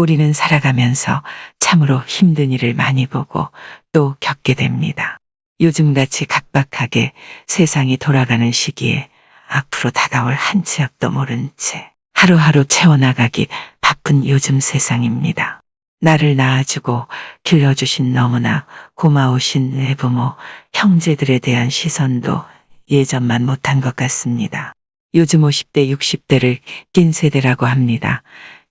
우리는 살아가면서 참으로 힘든 일을 많이 보고 또 겪게 됩니다. 요즘같이 각박하게 세상이 돌아가는 시기에 앞으로 다가올 한 치 앞도 모른 채 하루하루 채워나가기 바쁜 요즘 세상입니다. 나를 낳아주고 길러주신 너무나 고마우신 외부모, 형제들에 대한 시선도 예전만 못한 것 같습니다. 요즘 50대, 60대를 낀 세대라고 합니다.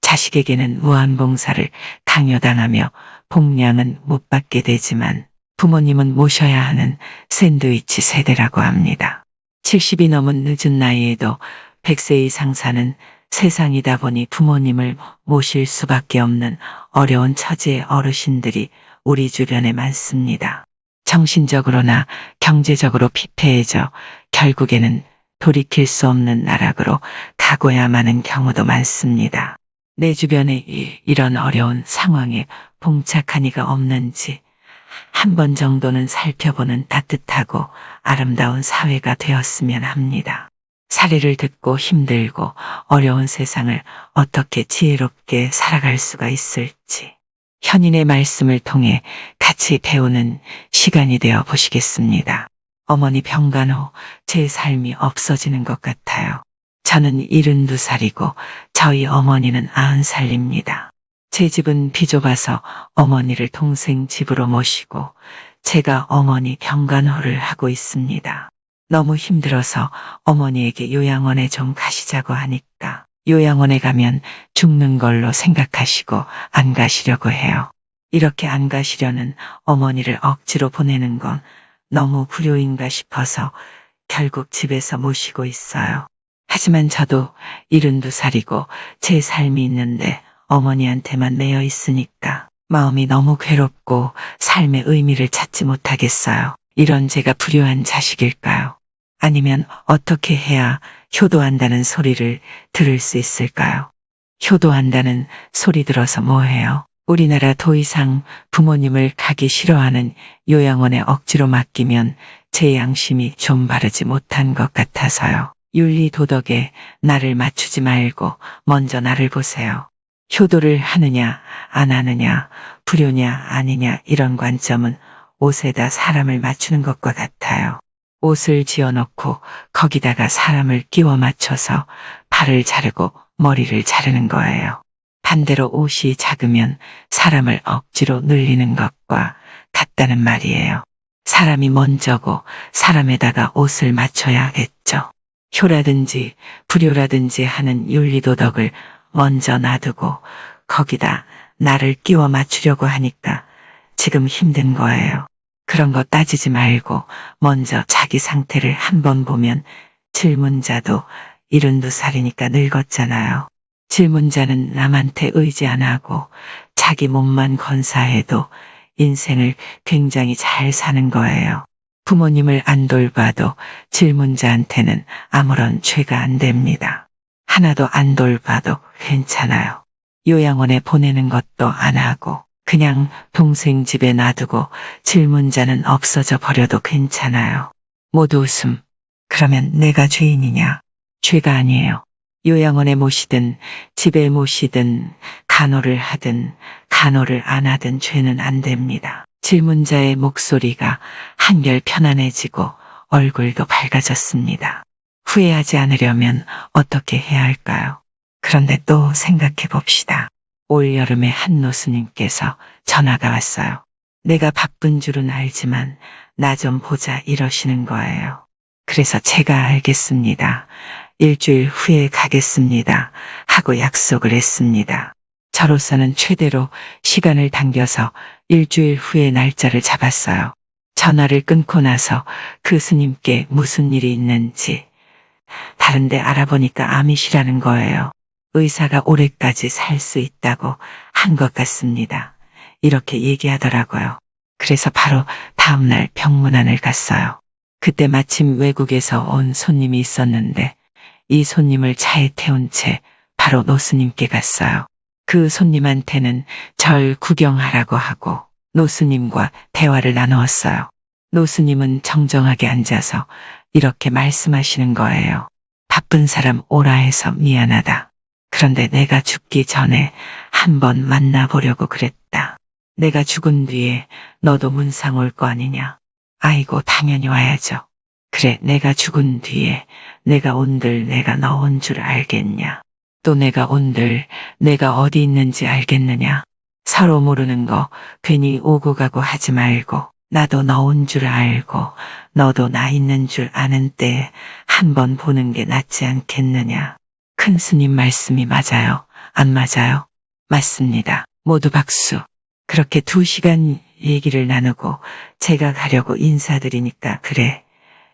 자식에게는 무한봉사를 강요당하며 복량은 못 받게 되지만 부모님은 모셔야 하는 샌드위치 세대라고 합니다. 70이 넘은 늦은 나이에도 100세 이상 사는 세상이다 보니 부모님을 모실 수밖에 없는 어려운 처지의 어르신들이 우리 주변에 많습니다. 정신적으로나 경제적으로 피폐해져 결국에는 돌이킬 수 없는 나락으로 가고야 마는 경우도 많습니다. 내 주변에 이- 이런 어려운 상황에 봉착한 이가 없는지 한 번 정도는 살펴보는 따뜻하고 아름다운 사회가 되었으면 합니다. 사례를 듣고 힘들고 어려운 세상을 어떻게 지혜롭게 살아갈 수가 있을지 현인의 말씀을 통해 같이 배우는 시간이 되어 보시겠습니다. 어머니 병간 후 제 삶이 없어지는 것 같아요. 저는 72살이고 저희 어머니는 90살입니다. 제 집은 비좁아서 어머니를 동생 집으로 모시고 제가 어머니 병간호를 하고 있습니다. 너무 힘들어서 어머니에게 요양원에 좀 가시자고 하니까 요양원에 가면 죽는 걸로 생각하시고 안 가시려고 해요. 이렇게 안 가시려는 어머니를 억지로 보내는 건 너무 불효인가 싶어서 결국 집에서 모시고 있어요. 하지만 저도 72살이고 제 삶이 있는데 어머니한테만 매여 있으니까 마음이 너무 괴롭고 삶의 의미를 찾지 못하겠어요. 이런 제가 불효한 자식일까요? 아니면 어떻게 해야 효도한다는 소리를 들을 수 있을까요? 효도한다는 소리 들어서 뭐해요? 우리나라 더 이상 부모님을 가기 싫어하는 요양원에 억지로 맡기면 제 양심이 좀 바르지 못한 것 같아서요. 윤리 도덕에 나를 맞추지 말고 먼저 나를 보세요. 효도를 하느냐 안 하느냐 불효냐 아니냐 이런 관점은 옷에다 사람을 맞추는 것과 같아요. 옷을 지어놓고 거기다가 사람을 끼워 맞춰서 발을 자르고 머리를 자르는 거예요. 반대로 옷이 작으면 사람을 억지로 늘리는 것과 같다는 말이에요. 사람이 먼저고 사람에다가 옷을 맞춰야 하겠죠. 효라든지 불효라든지 하는 윤리도덕을 먼저 놔두고 거기다 나를 끼워 맞추려고 하니까 지금 힘든 거예요. 그런 거 따지지 말고 먼저 자기 상태를 한번 보면 질문자도 72살이니까 늙었잖아요. 질문자는 남한테 의지 안 하고 자기 몸만 건사해도 인생을 굉장히 잘 사는 거예요. 부모님을 안 돌봐도 질문자한테는 아무런 죄가 안 됩니다. 하나도 안 돌봐도 괜찮아요. 요양원에 보내는 것도 안 하고 그냥 동생 집에 놔두고 질문자는 없어져 버려도 괜찮아요. 모두 웃음. 그러면 내가 죄인이냐? 죄가 아니에요. 요양원에 모시든 집에 모시든 간호를 하든 간호를 안 하든 죄는 안 됩니다. 질문자의 목소리가 한결 편안해지고 얼굴도 밝아졌습니다. 후회하지 않으려면 어떻게 해야 할까요? 그런데 또 생각해 봅시다. 올 여름에 한 노수님께서 전화가 왔어요. 내가 바쁜 줄은 알지만 나 좀 보자 이러시는 거예요. 그래서 제가 알겠습니다. 일주일 후에 가겠습니다. 하고 약속을 했습니다. 저로서는 최대로 시간을 당겨서 일주일 후에 날짜를 잡았어요. 전화를 끊고 나서 그 스님께 무슨 일이 있는지 다른데 알아보니까 암이시라는 거예요. 의사가 올해까지 살 수 있다고 한 것 같습니다. 이렇게 얘기하더라고요. 그래서 바로 다음날 병문안을 갔어요. 그때 마침 외국에서 온 손님이 있었는데 이 손님을 차에 태운 채 바로 노스님께 갔어요. 그 손님한테는 절 구경하라고 하고 노스님과 대화를 나누었어요. 노스님은 정정하게 앉아서 이렇게 말씀하시는 거예요. 바쁜 사람 오라 해서 미안하다. 그런데 내가 죽기 전에 한번 만나보려고 그랬다. 내가 죽은 뒤에 너도 문상 올 거 아니냐? 아이고, 당연히 와야죠. 그래, 내가 죽은 뒤에 내가 온들 내가 너 온 줄 알겠냐? 또 내가 온들 내가 어디 있는지 알겠느냐? 서로 모르는 거 괜히 오고 가고 하지 말고 나도 너 온 줄 알고 너도 나 있는 줄 아는 때 한번 보는 게 낫지 않겠느냐? 큰 스님 말씀이 맞아요. 안 맞아요? 맞습니다. 모두 박수. 그렇게 두 시간 얘기를 나누고 제가 가려고 인사드리니까 그래.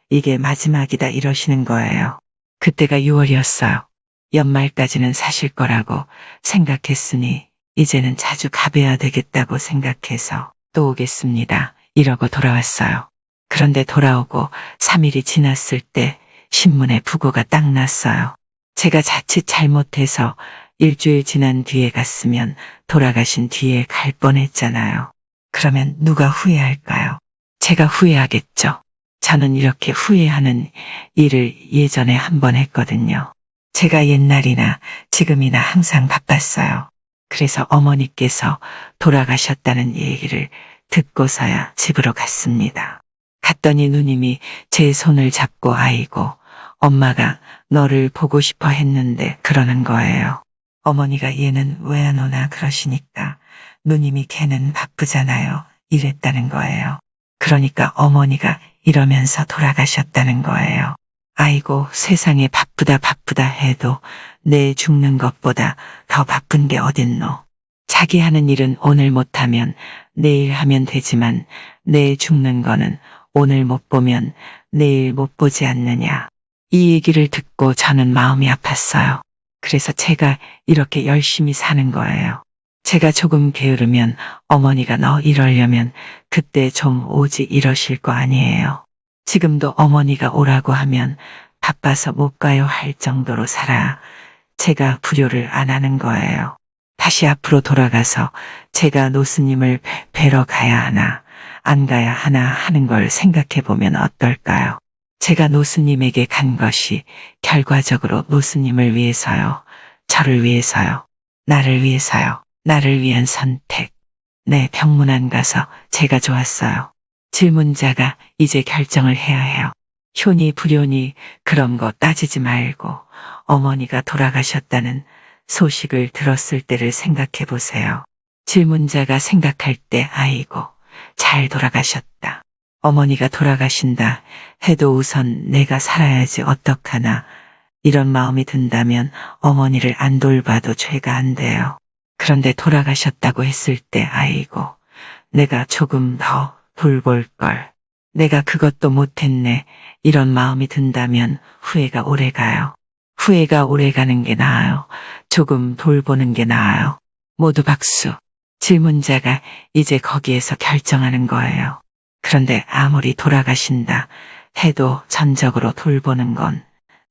이게 마지막이다 이러시는 거예요. 그때가 6월이었어요. 연말까지는 사실 거라고 생각했으니 이제는 자주 가봐야 되겠다고 생각해서 또 오겠습니다. 이러고 돌아왔어요. 그런데 돌아오고 3일이 지났을 때 신문에 부고가 딱 났어요. 제가 자칫 잘못해서 일주일 지난 뒤에 갔으면 돌아가신 뒤에 갈 뻔했잖아요. 그러면 누가 후회할까요? 제가 후회하겠죠. 저는 이렇게 후회하는 일을 예전에 한 번 했거든요. 제가 옛날이나 지금이나 항상 바빴어요. 그래서 어머니께서 돌아가셨다는 얘기를 듣고서야 집으로 갔습니다. 갔더니 누님이 제 손을 잡고 아이고, 엄마가 너를 보고 싶어 했는데 그러는 거예요. 어머니가 얘는 왜 안 오나 그러시니까 누님이 걔는 바쁘잖아요. 이랬다는 거예요. 그러니까 어머니가 이러면서 돌아가셨다는 거예요. 아이고 세상에 바쁘다 바쁘다 해도 내 죽는 것보다 더 바쁜 게 어딨노. 자기 하는 일은 오늘 못하면 내일 하면 되지만 내일 죽는 거는 오늘 못 보면 내일 못 보지 않느냐. 이 얘기를 듣고 저는 마음이 아팠어요. 그래서 제가 이렇게 열심히 사는 거예요. 제가 조금 게으르면 어머니가 너 이러려면 그때 좀 오지 이러실 거 아니에요. 지금도 어머니가 오라고 하면 바빠서 못 가요 할 정도로 살아 제가 불효를 안 하는 거예요. 다시 앞으로 돌아가서 제가 노스님을 뵈러 가야 하나 안 가야 하나 하는 걸 생각해 보면 어떨까요? 제가 노스님에게 간 것이 결과적으로 노스님을 위해서요. 저를 위해서요. 나를 위해서요. 나를 위한 선택. 네, 병문안 가서 제가 좋았어요. 질문자가 이제 결정을 해야 해요. 효니 불효니 그런 거 따지지 말고 어머니가 돌아가셨다는 소식을 들었을 때를 생각해 보세요. 질문자가 생각할 때 아이고 잘 돌아가셨다. 어머니가 돌아가신다 해도 우선 내가 살아야지 어떡하나 이런 마음이 든다면 어머니를 안 돌봐도 죄가 안 돼요. 그런데 돌아가셨다고 했을 때 아이고 내가 조금 더 돌볼 걸. 내가 그것도 못했네. 이런 마음이 든다면 후회가 오래 가요. 후회가 오래 가는 게 나아요. 조금 돌보는 게 나아요. 모두 박수. 질문자가 이제 거기에서 결정하는 거예요. 그런데 아무리 돌아가신다 해도 전적으로 돌보는 건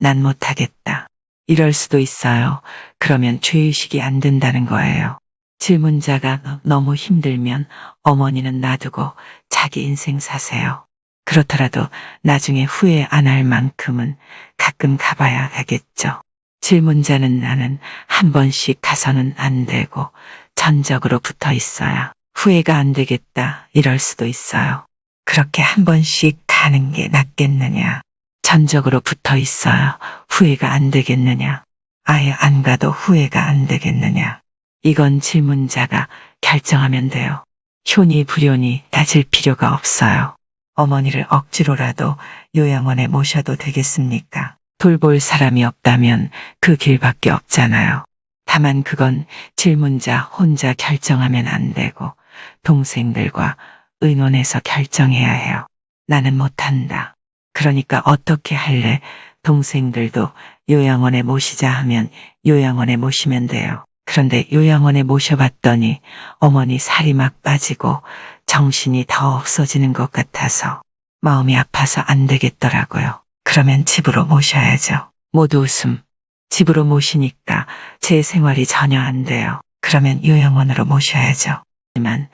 난 못하겠다. 이럴 수도 있어요. 그러면 죄의식이 안 든다는 거예요. 질문자가 너무 힘들면 어머니는 놔두고 자기 인생 사세요. 그렇더라도 나중에 후회 안 할 만큼은 가끔 가봐야 하겠죠. 질문자는 나는 한 번씩 가서는 안 되고 전적으로 붙어 있어야 후회가 안 되겠다 이럴 수도 있어요. 그렇게 한 번씩 가는 게 낫겠느냐. 전적으로 붙어 있어야 후회가 안 되겠느냐. 아예 안 가도 후회가 안 되겠느냐. 이건 질문자가 결정하면 돼요. 효니 불효니 따질 필요가 없어요. 어머니를 억지로라도 요양원에 모셔도 되겠습니까? 돌볼 사람이 없다면 그 길밖에 없잖아요. 다만 그건 질문자 혼자 결정하면 안 되고 동생들과 의논해서 결정해야 해요. 나는 못한다. 그러니까 어떻게 할래? 동생들도 요양원에 모시자 하면 요양원에 모시면 돼요. 그런데 요양원에 모셔봤더니 어머니 살이 막 빠지고 정신이 더 없어지는 것 같아서 마음이 아파서 안 되겠더라고요. 그러면 집으로 모셔야죠. 모두 웃음. 집으로 모시니까 제 생활이 전혀 안 돼요. 그러면 요양원으로 모셔야죠. 하지만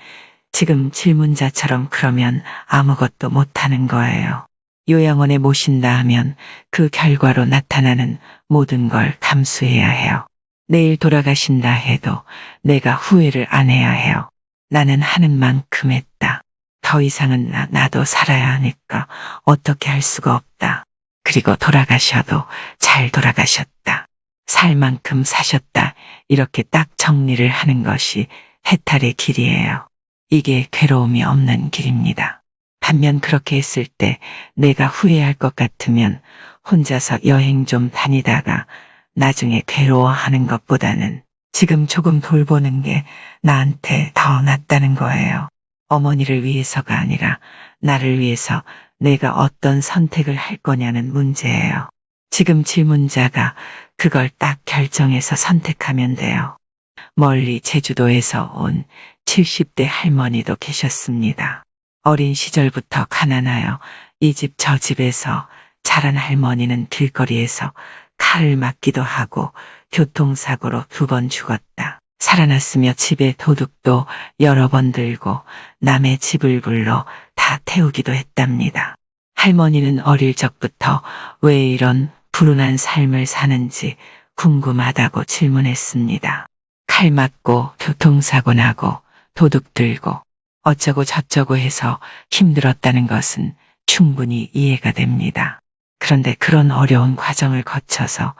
지금 질문자처럼 그러면 아무것도 못하는 거예요. 요양원에 모신다 하면 그 결과로 나타나는 모든 걸 감수해야 해요. 내일 돌아가신다 해도 내가 후회를 안 해야 해요. 나는 하는 만큼 했다. 더 이상은 나, 나도 살아야 하니까 어떻게 할 수가 없다. 그리고 돌아가셔도 잘 돌아가셨다. 살 만큼 사셨다. 이렇게 딱 정리를 하는 것이 해탈의 길이에요. 이게 괴로움이 없는 길입니다. 반면 그렇게 했을 때 내가 후회할 것 같으면 혼자서 여행 좀 다니다가 나중에 괴로워하는 것보다는 지금 조금 돌보는 게 나한테 더 낫다는 거예요. 어머니를 위해서가 아니라 나를 위해서 내가 어떤 선택을 할 거냐는 문제예요. 지금 질문자가 그걸 딱 결정해서 선택하면 돼요. 멀리 제주도에서 온 70대 할머니도 계셨습니다. 어린 시절부터 가난하여 이 집 저 집에서 자란 할머니는 길거리에서 칼을 맞기도 하고 교통사고로 두 번 죽었다. 살아났으며 집에 도둑도 여러 번 들고 남의 집을 불러 다 태우기도 했답니다. 할머니는 어릴 적부터 왜 이런 불운한 삶을 사는지 궁금하다고 질문했습니다. 칼 맞고 교통사고 나고 도둑 들고 어쩌고 저쩌고 해서 힘들었다는 것은 충분히 이해가 됩니다. 그런데 그런 어려운 과정을 거쳐서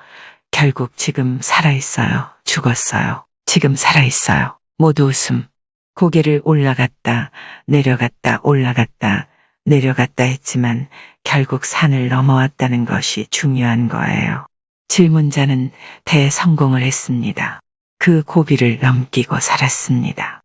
결국 지금 살아있어요. 죽었어요. 지금 살아있어요. 모두 웃음. 고개를 올라갔다, 내려갔다, 올라갔다, 내려갔다 했지만 결국 산을 넘어왔다는 것이 중요한 거예요. 질문자는 대성공을 했습니다. 그 고비를 넘기고 살았습니다.